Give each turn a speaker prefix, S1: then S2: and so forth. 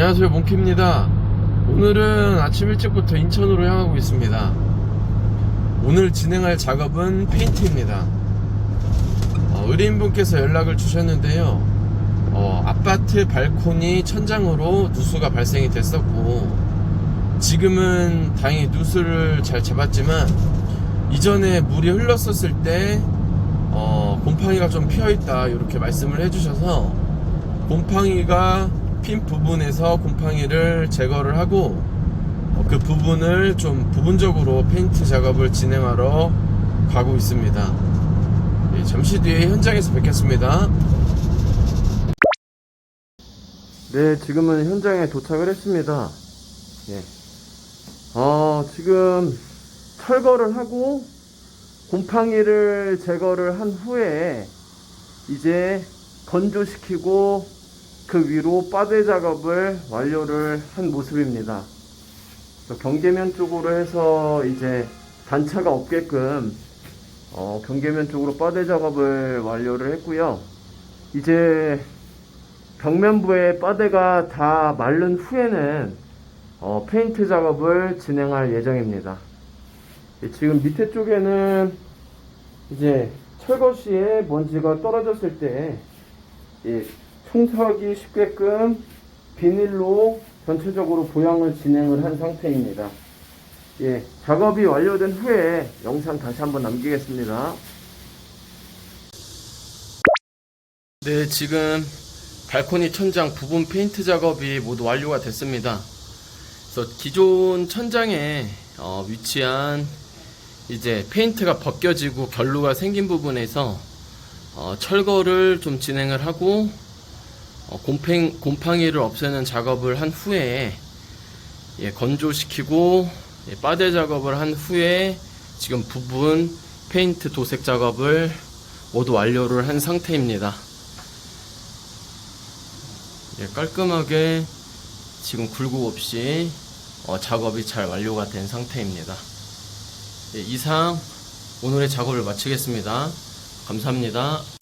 S1: 안녕하세요 몽키입니다. 오늘은 아침 일찍부터 인천으로 향하고 있습니다. 오늘 진행할 작업은 페인트입니다. 어, 의뢰인분께서 연락을 주셨는데요. 어, 아파트 발코니 천장으로 누수가 발생이 됐었고 지금은 다행히 누수를 잘 잡았지만 이전에 물이 흘렀었을 때 어, 곰팡이가 좀 피어있다 이렇게 말씀을 해주셔서 곰팡이가 핀 부분에서 곰팡이를 제거를 하고 어, 그 부분을 좀 부분적으로 페인트 작업을 진행하러 가고 있습니다. 예, 잠시 뒤에 현장에서 뵙겠습니다. 네, 지금은 현장에 도착을 했습니다. 예. 어, 지금 철거를 하고 곰팡이를 제거를 한 후에 이제 건조시키고 그 위로 빠대 작업을 완료를 한 모습입니다. 경계면 쪽으로 해서 이제 단차가 없게끔 어, 경계면 쪽으로 빠대 작업을 완료를 했고요. 이제 벽면부의 빠대가 다 마른 후에는 어, 페인트 작업을 진행할 예정입니다. 예, 지금 밑에 쪽에는 이제 철거 시에 먼지가 떨어졌을 때 예, 청소하기 쉽게끔 비닐로 전체적으로 보양을 진행을 한 상태입니다. 예, 작업이 완료된 후에 영상 다시 한번 남기겠습니다. 네, 지금 발코니 천장 부분 페인트 작업이 모두 완료가 됐습니다. 그래서 기존 천장에 어, 위치한 이제 페인트가 벗겨지고 결루가 생긴 부분에서 어, 철거를 좀 진행을 하고 어, 곰팡, 곰팡이를 없애는 작업을 한 후에 예, 건조시키고 예, 빠대 작업을 한 후에 지금 부분 페인트 도색 작업을 모두 완료를 한 상태입니다. 예, 깔끔하게 지금 굴곡 없이 어, 작업이 잘 완료가 된 상태입니다. 예, 이상 오늘의 작업을 마치겠습니다. 감사합니다.